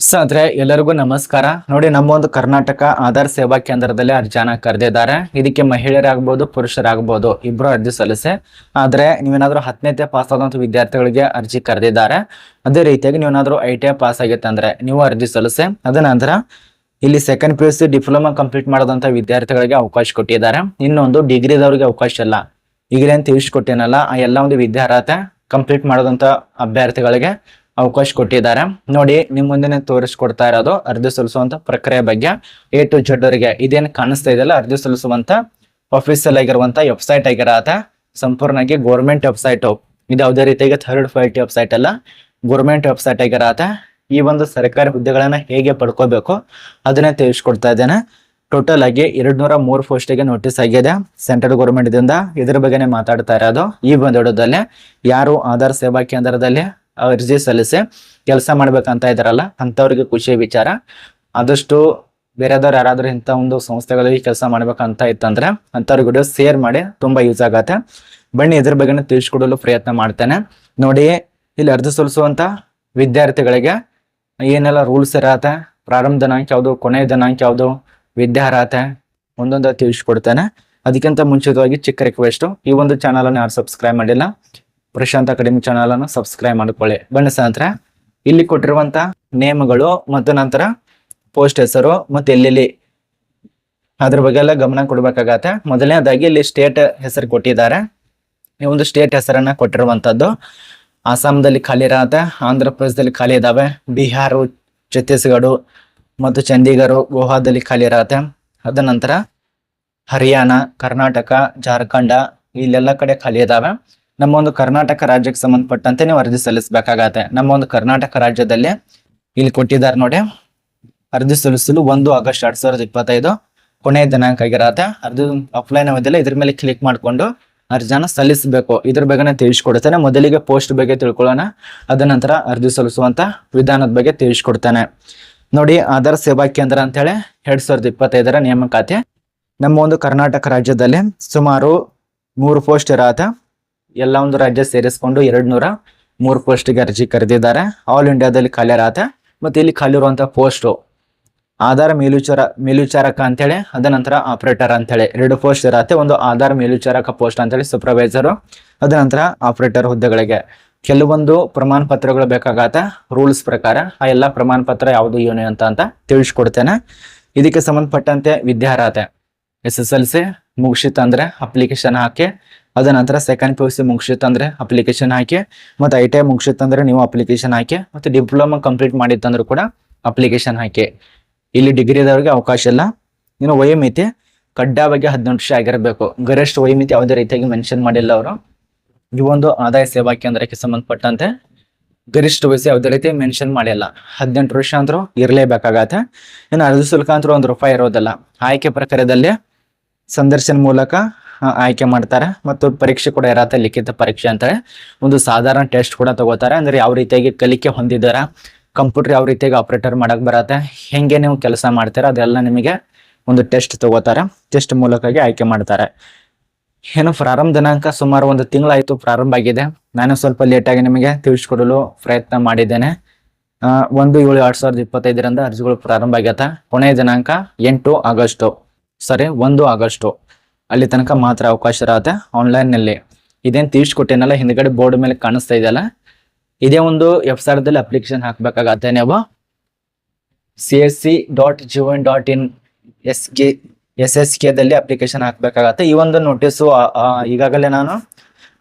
ಸ್ನೇಹಿತರೆ, ಎಲ್ಲರಿಗೂ ನಮಸ್ಕಾರ. ನೋಡಿ, ನಮ್ಮ ಒಂದು ಕರ್ನಾಟಕ ಆಧಾರ್ ಸೇವಾ ಕೇಂದ್ರದಲ್ಲಿ ಅರ್ಜಿಯನ್ನ ಕರೆದಿದ್ದಾರೆ. ಇದಕ್ಕೆ ಮಹಿಳೆಯರಾಗ್ಬೋದು, ಪುರುಷರಾಗ್ಬೋದು ಇಬ್ಬರು ಅರ್ಜಿ ಸಲ್ಲಿಸಿ. ಆದ್ರೆ, ನೀವೇನಾದ್ರೂ ಹತ್ತನೇತೆ ಪಾಸ್ ಆದಂತ ವಿದ್ಯಾರ್ಥಿಗಳಿಗೆ ಅರ್ಜಿ ಕರೆದಿದ್ದಾರೆ. ಅದೇ ರೀತಿಯಾಗಿ ನೀವೇನಾದರೂ ಐ ಟಿ ಐ ಪಾಸ್ ಆಗಿತ್ತು ನೀವು ಅರ್ಜಿ ಸಲ್ಲಿಸಿ. ಅದ ನಂತರ ಇಲ್ಲಿ second P U C diploma complete ಮಾಡದಂತ ವಿದ್ಯಾರ್ಥಿಗಳಿಗೆ ಅವಕಾಶ ಕೊಟ್ಟಿದ್ದಾರೆ. ಇನ್ನೊಂದು, ಡಿಗ್ರಿದವ್ರಿಗೆ ಅವಕಾಶ ಇಲ್ಲ. ಈಗಲೇ ಅಂತ ತಿಳಿಸ್ಕೊಟ್ಟೇನಲ್ಲ, ಆ ಎಲ್ಲ ಒಂದು ವಿದ್ಯಾರ್ಹತೆ ಕಂಪ್ಲೀಟ್ ಮಾಡದಂತ ಅಭ್ಯರ್ಥಿಗಳಿಗೆ ಅವಕಾಶ ಕೊಟ್ಟಿದ್ದಾರೆ. ನೋಡಿ, ನಿಮ್ ಮುಂದೆ ತೋರಿಸ್ಕೊಡ್ತಾ ಇರೋದು ಅರ್ಜಿ ಸಲ್ಲಿಸುವಂತ ಪ್ರಕ್ರಿಯೆ ಬಗ್ಗೆ. ಎ ಟು ಜೆಡ್ ಅವರಿಗೆ ಇದೇನು ಕಾಣಿಸ್ತಾ ಇದೆಯಲ್ಲ, ಅರ್ಜಿ ಸಲ್ಲಿಸುವಂತ ಆಫೀಸಲ್ ಆಗಿರುವಂತ ವೆಬ್ಸೈಟ್ ಆಗಿರಾತ ಸಂಪೂರ್ಣವಾಗಿ ಗೌರ್ಮೆಂಟ್ ವೆಬ್ಸೈಟ್ ಇದು ಯಾವುದೇ ರೀತಿಯಾಗಿ ಥರ್ಡ್ ಪಾರ್ಟಿ ವೆಬ್ಸೈಟ್ ಅಲ್ಲ ಗೌರ್ಮೆಂಟ್ ವೆಬ್ಸೈಟ್ ಆಗಿರಾತ ಈ ಒಂದು ಸರ್ಕಾರಿ ಹುದ್ದೆಗಳನ್ನ ಹೇಗೆ ಪಡ್ಕೋಬೇಕು ಅದನ್ನ ತಿಳಿಸ್ಕೊಡ್ತಾ ಇದ್ದೇನೆ. ಟೋಟಲ್ ಆಗಿ ಎರಡ್ ನೂರ ಮೂರು ಪೋಸ್ಟಿಗೆ ನೋಟಿಸ್ ಆಗಿದೆ. ಸೆಂಟ್ರಲ್ ಗೌರ್ಮೆಂಟ್ ದಿಂದ ಇದ್ರ ಬಗ್ಗೆನೇ ಮಾತಾಡ್ತಾ ಇರೋದು. ಈ ಒಂದು ವಿಡಿಯೋದಲ್ಲಿ ಯಾರು ಆಧಾರ್ ಸೇವಾ ಕೇಂದ್ರದಲ್ಲಿ ಅರ್ಜಿ ಸಲ್ಲಿಸಿ ಕೆಲಸ ಮಾಡ್ಬೇಕಂತ ಇದಾರಲ್ಲ, ಅಂಥವ್ರಿಗೆ ಖುಷಿ ವಿಚಾರ. ಆದಷ್ಟು ಬೇರೆದವ್ರು ಯಾರಾದ್ರೂ ಇಂಥ ಒಂದು ಸಂಸ್ಥೆಗಳಲ್ಲಿ ಕೆಲಸ ಮಾಡ್ಬೇಕಂತ ಇತ್ತಂದ್ರೆ ಅಂಥವ್ರ ವಿಡಿಯೋ ಶೇರ್ ಮಾಡಿ ತುಂಬಾ ಯೂಸ್ ಆಗತ್ತೆ. ಬನ್ನಿ, ಇದ್ರ ಬಗ್ಗೆ ತಿಳಿಸ್ಕೊಡಲು ಪ್ರಯತ್ನ ಮಾಡ್ತೇನೆ. ನೋಡಿ, ಇಲ್ಲಿ ಅರ್ಜಿ ಸಲ್ಲಿಸುವಂತ ವಿದ್ಯಾರ್ಥಿಗಳಿಗೆ ಏನೆಲ್ಲ ರೂಲ್ಸ್ ಇರತ್ತೆ ಪ್ರಾರಂಭ ದಿನಾಂಕ ಯಾವುದು, ಕೊನೆಯ ದಿನಾಂಕ ಯಾವುದು ವಿದ್ಯಾರ್ಹತೆ ಒಂದೊಂದು ತಿಳಿಸ್ಕೊಡ್ತೇನೆ. ಅದಕ್ಕಿಂತ ಮುಂಚಿತವಾಗಿ ಚಿಕ್ಕ ರಿಕ್ವೆಸ್ಟ್ ಈ ಒಂದು ಚಾನಲ್ ಅನ್ನು ಯಾರು ಸಬ್ಸ್ಕ್ರೈಬ್ ಮಾಡಿಲ್ಲ ಪ್ರಶಾಂತ್ ಅಕಾಡೆಮಿ ಚಾನಲ್ ಅನ್ನು ಸಬ್ಸ್ಕ್ರೈಬ್ ಮಾಡ್ಕೊಳ್ಳಿ. ಬಣ್ಣ ನಂತರ ಇಲ್ಲಿ ಕೊಟ್ಟಿರುವಂತ ನೇಮ್ಗಳು ಮತ್ತು ನಂತರ ಪೋಸ್ಟ್ ಹೆಸರು ಮತ್ತು ಎಲ್ಲೆಲ್ಲಿ ಅದ್ರ ಬಗ್ಗೆ ಎಲ್ಲ ಗಮನ ಕೊಡ್ಬೇಕಾಗತ್ತೆ. ಮೊದಲನೇದಾಗಿ ಇಲ್ಲಿ ಸ್ಟೇಟ್ ಹೆಸರು ಕೊಟ್ಟಿದ್ದಾರೆ. ಈ ಒಂದು ಸ್ಟೇಟ್ ಹೆಸರನ್ನ ಕೊಟ್ಟಿರುವಂತದ್ದು. ಅಸ್ಸಾಂದಲ್ಲಿ ಖಾಲಿ ಇರತ್ತೆ ಆಂಧ್ರ ಪ್ರದೇಶದಲ್ಲಿ ಖಾಲಿ ಇದಾವೆ, ಬಿಹಾರ, ಛತ್ತೀಸ್ಗಢ ಮತ್ತು ಚಂಡೀಗಢ, ಗೋವಾದಲ್ಲಿ ಖಾಲಿ ಇರತ್ತೆ. ಅದ ನಂತರ ಹರಿಯಾಣ, ಕರ್ನಾಟಕ, ಜಾರ್ಖಂಡ, ಇಲ್ಲೆಲ್ಲ ಕಡೆ ಖಾಲಿ ಇದಾವೆ. ನಮ್ಮ ಒಂದು ಕರ್ನಾಟಕ ರಾಜ್ಯಕ್ಕೆ ಸಂಬಂಧಪಟ್ಟಂತೆ ನೀವು ಅರ್ಜಿ ಸಲ್ಲಿಸಬೇಕಾಗತ್ತೆ. ನಮ್ಮ ಒಂದು ಕರ್ನಾಟಕ ರಾಜ್ಯದಲ್ಲಿ ಇಲ್ಲಿ ಕೊಟ್ಟಿದ್ದಾರೆ ನೋಡಿ. ಅರ್ಜಿ ಸಲ್ಲಿಸಲು ಒಂದು ಆಗಸ್ಟ್ ಎರಡ್ ಸಾವಿರದ ಇಪ್ಪತ್ತೈದು ಕೊನೆಯ ದಿನಾಂಕ ಆಗಿರತ್ತೆ. ಅರ್ಜಿ ಆಫ್ಲೈನ್ ಅವಧಿಯಲ್ಲಿ ಇದ್ರ ಮೇಲೆ ಕ್ಲಿಕ್ ಮಾಡಿಕೊಂಡು ಅರ್ಜಿನ ಸಲ್ಲಿಸಬೇಕು. ಇದ್ರ ಬಗ್ಗೆ ತಿಳಿಸ್ಕೊಡ್ತೇನೆ. ಮೊದಲಿಗೆ ಪೋಸ್ಟ್ ಬಗ್ಗೆ ತಿಳ್ಕೊಳ್ಳೋಣ. ಅದ ನಂತರ ಅರ್ಜಿ ಸಲ್ಲಿಸುವಂತ ವಿಧಾನದ ಬಗ್ಗೆ ತಿಳಿಸ್ಕೊಡ್ತೇನೆ. ನೋಡಿ, ಆಧಾರ್ ಸೇವಾ ಕೇಂದ್ರ ಅಂತ ಹೇಳಿ ಎರಡ್ ಸಾವಿರದ ಇಪ್ಪತ್ತೈದರ ನೇಮಕಾತಿ. ನಮ್ಮ ಒಂದು ಕರ್ನಾಟಕ ರಾಜ್ಯದಲ್ಲಿ ಸುಮಾರು ಮೂರು ಪೋಸ್ಟ್ ಇರತ್ತೆ. ಎಲ್ಲ ಒಂದು ರಾಜ್ಯ ಸೇರಿಸ್ಕೊಂಡು ಎರಡು ನೂರ ಮೂರು ಪೋಸ್ಟ್ಗೆ ಅರ್ಜಿ ಕರೆದಿದ್ದಾರೆ. ಆಲ್ ಇಂಡಿಯಾದಲ್ಲಿ ಖಾಲಿ ಇರತ್ತೆ ಮತ್ತೆ ಇಲ್ಲಿ ಖಾಲಿ ಇರುವಂತ ಪೋಸ್ಟ್ ಆಧಾರ್ ಮೇಲ್ವಿಚಾರ, ಮೇಲ್ವಿಚಾರಕ ಅಂತೇಳಿ ಅದ ನಂತರ ಆಪರೇಟರ್ ಅಂತೇಳಿ ಎರಡು ಪೋಸ್ಟ್ ಇರತ್ತೆ. ಒಂದು ಆಧಾರ್ ಮೇಲ್ವಿಚಾರಕ ಪೋಸ್ಟ್ ಅಂತೇಳಿ ಸೂಪರ್ವೈಸರ್ ಅದ ನಂತರ ಆಪರೇಟರ್ ಹುದ್ದೆಗಳಿಗೆ. ಕೆಲವೊಂದು ಪ್ರಮಾಣ ಪತ್ರಗಳು ಬೇಕಾಗತ್ತೆ ರೂಲ್ಸ್ ಪ್ರಕಾರ ಆ ಎಲ್ಲ ಪ್ರಮಾಣ ಪತ್ರ ಯಾವುದು ಏನು ಅಂತ ಅಂತ ತಿಳಿಸ್ಕೊಡ್ತೇನೆ. ಇದಕ್ಕೆ ಸಂಬಂಧಪಟ್ಟಂತೆ ವಿದ್ಯಾರ್ಹತೆ ಎಸ್ ಎಸ್ ಎಲ್ ಸಿ ಮುಗಿಸಿತ್ತಂದ್ರೆ ಅಪ್ಲಿಕೇಶನ್ ಹಾಕಿ ಅದ ನಂತರ ಸೆಕೆಂಡ್ ಪಿ ಯು ಸಿ ಮುಗಿಸಿತ್ತಂದ್ರೆ ಅಪ್ಲಿಕೇಶನ್ ಹಾಕಿ, ಮತ್ತೆ ಐ ಟಿ ಐ ಮುಗಿಸಿತ್ತಂದ್ರೆ ನೀವು ಅಪ್ಲಿಕೇಶನ್ ಹಾಕಿ, ಮತ್ತೆ ಡಿಪ್ಲೊಮಾ ಕಂಪ್ಲೀಟ್ ಮಾಡಿತ್ತಂದ್ರೂ ಕೂಡ ಅಪ್ಲಿಕೇಶನ್ ಹಾಕಿ. ಇಲ್ಲಿ ಡಿಗ್ರಿದವ್ರಿಗೆ ಅವಕಾಶ ಇಲ್ಲ. ಇನ್ನು ವಯೋಮಿತಿ ಕಡ್ಡಾಯವಾಗಿ ಹದಿನೆಂಟು ವರ್ಷ ಆಗಿರಬೇಕು. ಗರಿಷ್ಠ ವಯೋಮಿತಿ ಯಾವುದೇ ರೀತಿಯಾಗಿ ಮೆನ್ಷನ್ ಮಾಡಿಲ್ಲ ಅವರು. ಈ ಒಂದು ಆದಾಯ ಸೇವಾ ಕೇಂದ್ರಕ್ಕೆ ಸಂಬಂಧಪಟ್ಟಂತೆ ಗರಿಷ್ಠ ವಯಸ್ಸು ಯಾವುದೇ ರೀತಿ ಮೆನ್ಷನ್ ಮಾಡಿಲ್ಲ. ಹದಿನೆಂಟು ವರ್ಷ ಅಂದ್ರೂ ಇರಲೇಬೇಕಾಗತ್ತೆ. ಇನ್ನು ಅರ್ಜಿ ಶುಲ್ಕ ಅಂದ್ರೂ ಒಂದು ರೂಪಾಯಿ ಇರೋದಿಲ್ಲ. ಆಯ್ಕೆ ಪ್ರಕಾರದಲ್ಲಿ ಸಂದರ್ಶನ ಮೂಲಕ ಆಯ್ಕೆ ಮಾಡ್ತಾರೆ ಮತ್ತು ಪರೀಕ್ಷೆ ಕೂಡ ಇರತ್ತೆ ಲಿಖಿತ ಪರೀಕ್ಷೆ ಅಂತೇಳಿ ಒಂದು ಸಾಧಾರಣ ಟೆಸ್ಟ್ ಕೂಡ ತಗೋತಾರೆ. ಅಂದ್ರೆ ಯಾವ ರೀತಿಯಾಗಿ ಕಲಿಕೆ ಹೊಂದಿದಾರ ಕಂಪ್ಯೂಟರ್ ಯಾವ ರೀತಿಯಾಗಿ ಆಪರೇಟರ್ ಮಾಡಕ್ ಬರತ್ತೆ, ಹೆಂಗೆ ನೀವು ಕೆಲಸ ಮಾಡ್ತೀರಾ, ಅದೆಲ್ಲ ನಿಮಗೆ ಒಂದು ಟೆಸ್ಟ್ ತಗೋತಾರೆ. ಟೆಸ್ಟ್ ಮೂಲಕವಾಗಿ ಆಯ್ಕೆ ಮಾಡ್ತಾರೆ. ಏನು ಪ್ರಾರಂಭ ದಿನಾಂಕ ಸುಮಾರು ಒಂದು ತಿಂಗಳಾಯಿತು ಪ್ರಾರಂಭ ಆಗಿದೆ. ನಾನು ಸ್ವಲ್ಪ ಲೇಟಾಗಿ ನಿಮಗೆ ತಿಳಿಸ್ಕೊಡಲು ಪ್ರಯತ್ನ ಮಾಡಿದ್ದೇನೆ. ಒಂದು ಏಳು ಎರಡು ಸಾವಿರದ ಇಪ್ಪತ್ತೈದರಿಂದ ಅರ್ಜಿಗಳು ಪ್ರಾರಂಭ ಆಗ್ಯತ ಕೊನೆಯ ದಿನಾಂಕ ಎಂಟು ಆಗಸ್ಟು. ಸರಿ, ಒಂದು ಆಗಸ್ಟು. ಅಲ್ಲಿ ತನಕ ಮಾತ್ರ ಅವಕಾಶ ಇರತ್ತೆ. ಆನ್ಲೈನ್ನಲ್ಲಿ ಇದೇನ್ ತಿಳಿಸ್ಕೊಟ್ಟೇನಲ್ಲ ಹಿಂದ್ಗಡೆ ಬೋರ್ಡ್ ಮೇಲೆ ಕಾಣಿಸ್ತಾ ಇದೆಯಲ್ಲ, ಇದೇ ಒಂದು ವೆಬ್ಸೈಟ್ದಲ್ಲಿ ಅಪ್ಲಿಕೇಶನ್ ಹಾಕಬೇಕಾಗತ್ತೆ. ನೀವು C S C dot ಜಿಒನ್ dot in S K S S ಕೆದಲ್ಲಿ application ಹಾಕಬೇಕಾಗತ್ತೆ. ಈ ಒಂದು ನೋಟಿಸು ಈಗಾಗಲೇ ನಾನು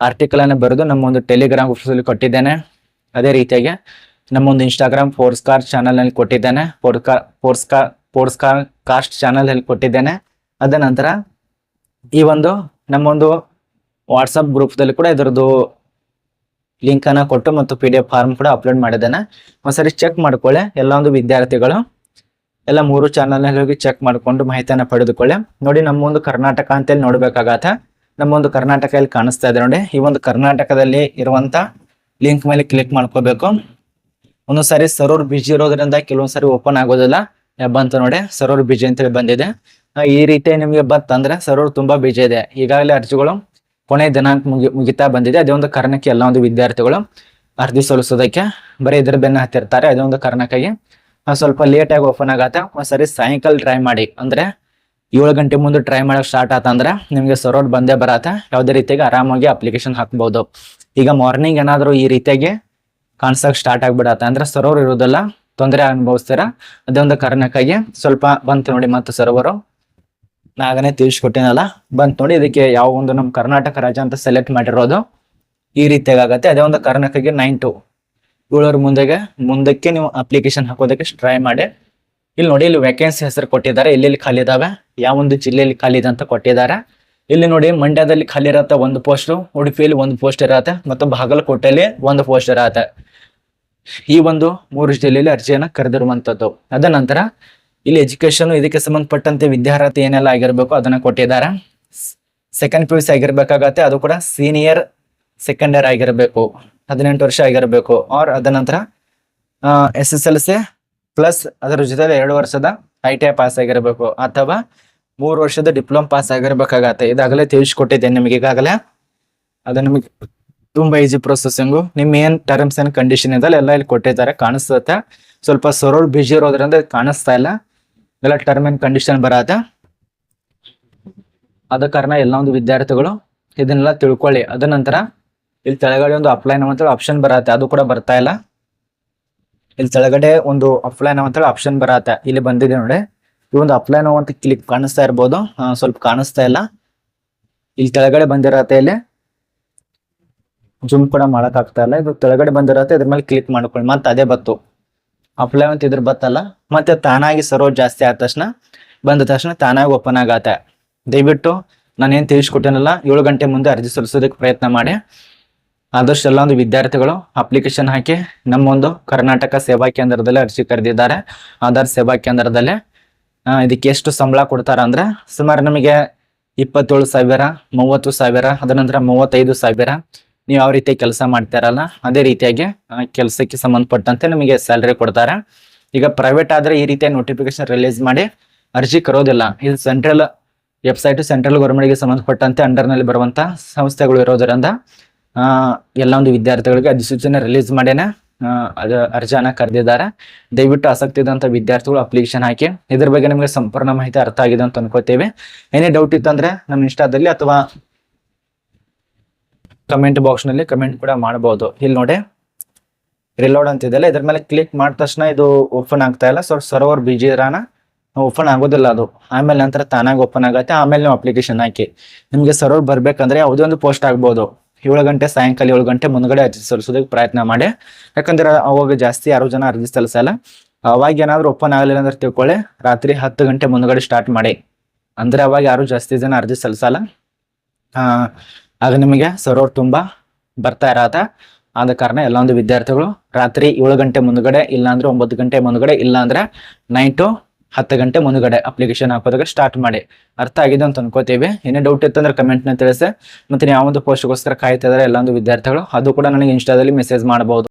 ಆರ್ಟಿಕಲ್ ಅನ್ನು ಬರೆದು ನಮ್ಮ ಒಂದು ಟೆಲಿಗ್ರಾಮ್ ಗ್ರೂಪ್ಸಲ್ಲಿ ಕೊಟ್ಟಿದ್ದೇನೆ. ಅದೇ ರೀತಿಯಾಗಿ ನಮ್ಮ ಒಂದು ಇನ್ಸ್ಟಾಗ್ರಾಮ್ ಫೋರ್ಸ್ಕಾರ್ ಚಾನಲ್ನಲ್ಲಿ ಕೊಟ್ಟಿದ್ದೇನೆ. ಫೋರ್ಸ್ಕಾರ್ ಫೋರ್ಸ್ಕಾರ್ ಫೋರ್ಸ್ಕಾರ್ ಕಾಸ್ಟ್ ಚಾನಲಲ್ಲಿ ಕೊಟ್ಟಿದ್ದೇನೆ. ಅದ ನಂತರ ಈ ಒಂದು ನಮ್ಮೊಂದು ವಾಟ್ಸಪ್ ಗ್ರೂಪ್ದಲ್ಲಿ ಕೂಡ ಇದರದ್ದು ಲಿಂಕನ್ನು ಕೊಟ್ಟು ಮತ್ತು ಪಿ ಡಿ ಎಫ್ ಫಾರ್ಮ್ ಕೂಡ ಅಪ್ಲೋಡ್ ಮಾಡಿದ್ದೇನೆ. ಒಂದ್ಸರಿ ಚೆಕ್ ಮಾಡ್ಕೊಳ್ಳಿ, ಎಲ್ಲ ಒಂದು ವಿದ್ಯಾರ್ಥಿಗಳು. ಎಲ್ಲ ಮೂರು ಚಾನಲ್ನಲ್ಲಿ ಹೋಗಿ ಚೆಕ್ ಮಾಡಿಕೊಂಡು ಮಾಹಿತಿಯನ್ನು ಪಡೆದುಕೊಳ್ಳಿ. ನೋಡಿ ನಮ್ಮ ಒಂದು ಕರ್ನಾಟಕ ಅಂತೇಳಿ ನೋಡಬೇಕಾಗತ್ತ. ನಮ್ಮೊಂದು ಕರ್ನಾಟಕ ಇಲ್ಲಿ ಕಾಣಿಸ್ತಾ ಇದೆ ನೋಡಿ. ಈ ಒಂದು ಕರ್ನಾಟಕದಲ್ಲಿ ಇರುವಂತ ಲಿಂಕ್ ಮೇಲೆ ಕ್ಲಿಕ್ ಮಾಡ್ಕೋಬೇಕು. ಒಂದೊಂದ್ಸರಿ ಸರ್ವರ್ ಬಿಜಿ ಇರೋದ್ರಿಂದ ಕೆಲವೊಂದ್ಸರಿ ಓಪನ್ ಆಗೋದಿಲ್ಲ. ಬಂತು ನೋಡಿ ಸರ್ವರ್ ಬಿಜಿ ಅಂತೇಳಿ ಬಂದಿದೆ. ಈ ರೀತಿ ನಿಮಗೆ ಬಂತಂದ್ರೆ ಸರ್ವರ್ ತುಂಬಾ ಬಿಜಿ ಇದೆ. ಈಗಾಗಲೇ ಅರ್ಜಿಗಳು ಕೊನೆ ದಿನಾಂಕ ಮುಗಿ, ಮುಗಿತಾ ಬಂದಿದೆ. ಅದೇ ಒಂದು ಕಾರಣಕ್ಕೆ ಎಲ್ಲ ಒಂದು ವಿದ್ಯಾರ್ಥಿಗಳು ಅರ್ಜಿ ಸಲ್ಲಿಸೋದಕ್ಕೆ ಬರೀ ಇದ್ರ ಬೆನ್ನ ಹತ್ತಿರ್ತಾರೆ. ಅದೇ ಒಂದು ಕಾರಣಕ್ಕಾಗಿ ಸ್ವಲ್ಪ ಲೇಟಾಗಿ ಓಪನ್ ಆಗತ್ತೆ. ಒಂದ್ಸರಿ ಸಾಯಂಕಾಲ ಟ್ರೈ ಮಾಡಿ. ಅಂದ್ರೆ ಏಳು ಗಂಟೆ ಮುಂದೆ ಟ್ರೈ ಮಾಡೋಕೆ ಸ್ಟಾರ್ಟ್ ಆತಂದ್ರೆ ನಿಮಗೆ ಸರ್ವರ್ ಬಂದೇ ಬರತ್ತೆ. ಯಾವುದೇ ರೀತಿಯಾಗಿ ಆರಾಮಾಗಿ ಅಪ್ಲಿಕೇಶನ್ ಹಾಕ್ಬೋದು. ಈಗ ಮಾರ್ನಿಂಗ್ ಏನಾದರೂ ಈ ರೀತಿಯಾಗಿ ಕಾಣಿಸಕ್ ಸ್ಟಾರ್ಟ್ ಆಗ್ಬಿಡತ್ತೆ. ಅಂದ್ರೆ ಸರ್ವರ್ ಇರೋದಿಲ್ಲ ತೊಂದರೆ ಅನುಭವಿಸ್ತೀರ? ಒಂದು ಕಾರಣಕ್ಕಾಗಿ ಸ್ವಲ್ಪ ಬಂತು ನೋಡಿ ಮತ್ತೆ ಸರ್ವರು ನಾಗನೇ ತಿಳಿಸ್ಕೊಟ್ಟಿನಲ್ಲ? ಬಂತು ನೋಡಿ, ಇದಕ್ಕೆ ಯಾವ ಒಂದು ನಮ್ಮ ಕರ್ನಾಟಕ ರಾಜ್ಯ ಅಂತ ಸೆಲೆಕ್ಟ್ ಮಾಡಿರೋದು. ಈ ರೀತಿಯಾಗಿ ಆಗತ್ತೆ ಅದೇ ಒಂದು ಕರ್ನಾಟಕಗೆ ನೈನ್ ಟು ಏಳರ ಮುಂದೆಗೆ, ಮುಂದಕ್ಕೆ ನೀವು ಅಪ್ಲಿಕೇಶನ್ ಹಾಕೋದಕ್ಕೆ ಟ್ರೈ ಮಾಡಿ. ಇಲ್ಲಿ ನೋಡಿ, ಇಲ್ಲಿ ವೇಕೆನ್ಸಿ ಹೆಸರು ಕೊಟ್ಟಿದ್ದಾರೆ. ಎಲ್ಲೆಲ್ಲಿ ಖಾಲಿ ಇದಾವೆ. ಯಾವ ಒಂದು ಜಿಲ್ಲೆಯಲ್ಲಿ ಖಾಲಿ ಇದೆ ಅಂತ ಕೊಟ್ಟಿದ್ದಾರೆ. ಇಲ್ಲಿ ನೋಡಿ, ಮಂಡ್ಯದಲ್ಲಿ ಖಾಲಿ ಇರತ್ತೆ ಒಂದು ಪೋಸ್ಟ್ ಉಡುಪಿಯಲ್ಲಿ ಒಂದು ಪೋಸ್ಟ್ ಇರತ್ತೆ. ಮತ್ತು ಬಾಗಲಕೋಟೆಯಲ್ಲಿ ಒಂದು ಪೋಸ್ಟ್ ಇರತ್ತೆ. ಈ ಒಂದು ಮೂರು ಜಿಲ್ಲೆಯಲ್ಲಿ ಅರ್ಜಿಯನ್ನು ಕರೆದಿರುವಂತದ್ದು. ಅದ ನಂತರ ಇಲ್ಲಿ ಎಜುಕೇಶನ್ ಇದಕ್ಕೆ ಸಂಬಂಧಪಟ್ಟಂತೆ ವಿದ್ಯಾರ್ಹತೆ ಏನೆಲ್ಲ ಆಗಿರಬೇಕು ಅದನ್ನ ಕೊಟ್ಟಿದ್ದಾರೆ. ಸೆಕೆಂಡ್ ಪಿ ಯು ಸಿ ಆಗಿರ್ಬೇಕಾಗತ್ತೆ, ಅದು ಕೂಡ ಸೀನಿಯರ್ ಸೆಕೆಂಡ್ ಆಗಿರಬೇಕು. ಹದಿನೆಂಟು ವರ್ಷ ಆಗಿರಬೇಕು. ಆರ್ ಅದ ನಂತರ S S L C plus ಅದರ ಜೊತೆ ಎರಡು ವರ್ಷದ ಐ ಟಿ ಐ ಪಾಸ್ ಆಗಿರಬೇಕು. ಅಥವಾ ಮೂರು ವರ್ಷದ ಡಿಪ್ಲೊಮ್ ಪಾಸ್ ಆಗಿರ್ಬೇಕಾಗತ್ತೆ. ಇದಾಗಲೇ ತಿಳಿಸ್ಕೊಟ್ಟಿದ್ದೆ ನಿಮಗೆ ಈಗಾಗಲೇ. ಅದು ನಿಮಗೆ ತುಂಬಾ ಈಜಿ ಪ್ರೊಸೆಸಿಂಗು ನಿಮ್ಮ ಏನ್ ಟರ್ಮ್ಸ್ ಅಂಡ್ ಕಂಡೀಷನ್ ಇದೆಲ್ಲ ಎಲ್ಲ ಇಲ್ಲಿ ಕೊಟ್ಟಿದ್ದಾರೆ. ಕಾಣಿಸ್ತಾ ಸ್ವಲ್ಪ ಸರೋಳ್ ಬಿಜಿ ಇರೋದ್ರಿಂದ ಕಾಣಿಸ್ತಾ ಇಲ್ಲ. ಎಲ್ಲ ಟರ್ಮ್ ಅಂಡ್ ಕಂಡೀಷನ್ ಬರತ್ತೆ ಆದ ಕಾರಣ ಎಲ್ಲ ಒಂದು ವಿದ್ಯಾರ್ಥಿಗಳು ಇದನ್ನೆಲ್ಲ ತಿಳ್ಕೊಳ್ಳಿ. ಅದ ನಂತರ ಇಲ್ಲಿ ತೆಳಗಡೆ ಒಂದು ಅಪ್ಲೈನ್ ಅಂತ ಆಪ್ಷನ್ ಬರತ್ತೆ ಅದು ಕೂಡ ಬರ್ತಾ ಇಲ್ಲ. ಇಲ್ಲಿ ತೆಳಗಡೆ ಒಂದು ಅಪ್ಲೈನ್ ಅಂತ ಆಪ್ಷನ್ ಬರತ್ತೆ ಇಲ್ಲಿ ಬಂದಿದೆ ನೋಡಿ. ಈ ಒಂದು ಅಪ್ಲೈನ್ ಅಂತ ಕ್ಲಿಕ್ ಕಾಣಿಸ್ತಾ ಇರ್ಬೋದು. ಸ್ವಲ್ಪ ಕಾಣಿಸ್ತಾ ಇಲ್ಲ. ಇಲ್ಲಿ ಕೆಳಗಡೆ ಬಂದಿರತ್ತೆ ಇಲ್ಲಿ. ಜುಮ್ ಕೂಡ ಮಾಡಕ್ ಆಗ್ತಾ ಇಲ್ಲ. ಇದು ಕೆಳಗಡೆ ಬಂದಿರತ್ತೆ. ಇದ್ರ ಮೇಲೆ ಕ್ಲಿಕ್ ಮಾಡ್ಕೊಳ್ಳಿ. ಮತ್ತೆ ಅದೇ ಬತ್ತು. ಅಪ್ಲೈ ಅಂತ ಇದ್ರ ಬತ್ತಲ್ಲ, ಮತ್ತೆ ತಾನಾಗಿ ಸರ್ವರ್ ಜಾಸ್ತಿ ಆದ ತಕ್ಷಣ ಬಂದ ತಕ್ಷಣ ತಾನಾಗಿ ಓಪನ್ ಆಗತ್ತೆ. ದಯವಿಟ್ಟು ಏನು ತಿಳಿಸ್ಕೊಟ್ಟೇನಲ್ಲ, ಏಳು ಗಂಟೆ ಮುಂದೆ ಅರ್ಜಿ ಸಲ್ಲಿಸೋದಕ್ಕೆ ಪ್ರಯತ್ನ ಮಾಡಿ. ಆದಷ್ಟು ಎಲ್ಲ ಒಂದು ವಿದ್ಯಾರ್ಥಿಗಳು ಅಪ್ಲಿಕೇಶನ್ ಹಾಕಿ ನಮ್ಮೊಂದು ಕರ್ನಾಟಕ ಸೇವಾ ಕೇಂದ್ರದಲ್ಲಿ ಅರ್ಜಿ ಕರೆದಿದ್ದಾರೆ. ಆಧಾರ್ ಸೇವಾ ಕೇಂದ್ರದಲ್ಲಿ ಇದಕ್ಕೆ ಎಷ್ಟು ಸಂಬಳ ಕೊಡ್ತಾರ ಅಂದ್ರೆ ಸುಮಾರು ನಮಗೆ ಇಪ್ಪತ್ತೇಳು ಸಾವಿರ, ಮೂವತ್ತು ಸಾವಿರ ಅದ ನಂತರ ಮೂವತ್ತೈದು ಸಾವಿರ. ನೀವು ಯಾವ ರೀತಿ ಕೆಲಸ ಮಾಡ್ತಾರಲ್ಲ, ಅದೇ ರೀತಿಯಾಗಿ ಕೆಲಸಕ್ಕೆ ಸಂಬಂಧಪಟ್ಟಂತೆ ನಿಮಗೆ ಸ್ಯಾಲ್ರಿ ಕೊಡ್ತಾರೆ. ಈಗ ಪ್ರೈವೇಟ್ ಆದ್ರೆ ಈ ರೀತಿಯ ನೋಟಿಫಿಕೇಶನ್ ರಿಲೀಸ್ ಮಾಡಿ ಅರ್ಜಿ ಕರೋದಿಲ್ಲ. ಇದು ಸೆಂಟ್ರಲ್ ವೆಬ್ಸೈಟ್ ಸೆಂಟ್ರಲ್ ಗೌರ್ಮೆಂಟ್ಗೆ ಸಂಬಂಧಪಟ್ಟಂತೆ ಅಂಡರ್ನಲ್ಲಿ ಬರುವಂಥ ಸಂಸ್ಥೆಗಳು ಇರೋದರಿಂದ ಎಲ್ಲ ಒಂದು ವಿದ್ಯಾರ್ಥಿಗಳಿಗೆ ಅಧಿಸೂಚನೆ ರಿಲೀಸ್ ಮಾಡೇನೆ ಅದು ಅರ್ಜಿಯನ್ನ ಕರೆದಿದ್ದಾರೆ. ದಯವಿಟ್ಟು ಆಸಕ್ತಿ ಇದ್ದಂಥ ವಿದ್ಯಾರ್ಥಿಗಳು ಅಪ್ಲಿಕೇಶನ್ ಹಾಕಿ, ಇದ್ರ ಬಗ್ಗೆ ನಿಮಗೆ ಸಂಪೂರ್ಣ ಮಾಹಿತಿ ಅರ್ಥ ಆಗಿದೆ ಅಂತ ಅನ್ಕೋತೇವೆ. ಏನೇ ಡೌಟ್ ಇತ್ತಂದ್ರೆ ನಮ್ಮ ಇನ್ಸ್ಟಾದಲ್ಲಿ ಅಥವಾ ಕಮೆಂಟ್ ಬಾಕ್ಸ್ನಲ್ಲಿ ಕಮೆಂಟ್ ಕೂಡ ಮಾಡಬಹುದು ಇಲ್ಲಿ ನೋಡಿ ರಿಲೋಡ್ ಅಂತ ಇದೆಯಲ್ಲ, ಇದ್ರ ಮೇಲೆ ಕ್ಲಿಕ್ ಮಾಡಿದ ತಕ್ಷಣ ಇದು ಓಪನ್ ಆಗ್ತಾ ಇಲ್ಲ. ಸೊ ಸರ್ವರ್ ಬಿಜಿ ಇರಾನ ಓಪನ್ ಆಗೋದಿಲ್ಲ ಅದು. ಆಮೇಲೆ ನಂತರ ತಾನಾಗಿ ಓಪನ್ ಆಗುತ್ತೆ. ಆಮೇಲೆ ನೀವು ಅಪ್ಲಿಕೇಶನ್ ಹಾಕಿ. ನಿಮಗೆ ಸರ್ವರ್ ಬರಬೇಕಂದ್ರೆ ಯಾವುದೇ ಒಂದು ಪೋಸ್ಟ್ ಆಗ್ಬೋದು. ಏಳು ಗಂಟೆ, ಸಾಯಂಕಾಲ ಏಳು ಗಂಟೆ ಮುಂದ್ಗಡೆ ಅರ್ಜಿ ಸಲ್ಲಿಸೋದಕ್ಕೆ ಪ್ರಯತ್ನ ಮಾಡಿ. ಯಾಕಂದ್ರೆ ಅವಾಗ ಜಾಸ್ತಿ ಯಾರು ಜನ ಅರ್ಜಿ ಸಲ್ಲಿಸಲ್ಲ. ಅವಾಗ ಏನಾದರೂ ಓಪನ್ ಆಗಲಿಲ್ಲ ಅಂದ್ರೆ ತಿಳ್ಕೊಳ್ಳಿ. ರಾತ್ರಿ ಹತ್ತು ಗಂಟೆ ಮುಂದ್ಗಡೆ ಸ್ಟಾರ್ಟ್ ಮಾಡಿ. ಅಂದ್ರೆ ಅವಾಗ ಯಾರು ಜಾಸ್ತಿ ಜನ ಅರ್ಜಿ ಸಲ್ಲಿಸಲ್ಲ. ಆಗ ನಿಮಗೆ ಸರ್ವರ್ ತುಂಬ ಬರ್ತಾ ಇರತ್ತ ಆದ ಕಾರಣ ಎಲ್ಲ ಒಂದು ವಿದ್ಯಾರ್ಥಿಗಳು ರಾತ್ರಿ ಏಳು ಗಂಟೆ ಮುಂದ್ಗಡೆ ಇಲ್ಲಾಂದ್ರೆ ಒಂಬತ್ತು ಗಂಟೆ ಮುಂದ್ಗಡೆ ಇಲ್ಲಾಂದ್ರೆ ನೈಟು ಹತ್ತು ಗಂಟೆ ಮುಂದ್ಗಡೆ ಅಪ್ಲಿಕೇಶನ್ ಹಾಕೋದಾಗ ಸ್ಟಾರ್ಟ್ ಮಾಡಿ. ಅರ್ಥ ಆಗಿದೆ ಅಂತ ಅನ್ಕೋತೀವಿ. ಏನೇ ಡೌಟ್ ಇತ್ತಂದ್ರೆ ಕಮೆಂಟ್ನ ತಿಳಿಸಿ. ಮತ್ತೆ ಯಾವೊಂದು ಪೋಸ್ಟ್ಗೋಸ್ಕರ ಕಾಯ್ತಾ ಇದ್ದಾರೆ ಎಲ್ಲ ಒಂದು ವಿದ್ಯಾರ್ಥಿಗಳು, ಅದು ಕೂಡ ನನಗೆ ಇನ್ಸ್ಟಾದಲ್ಲಿ ಮೆಸೇಜ್ ಮಾಡಬಹುದು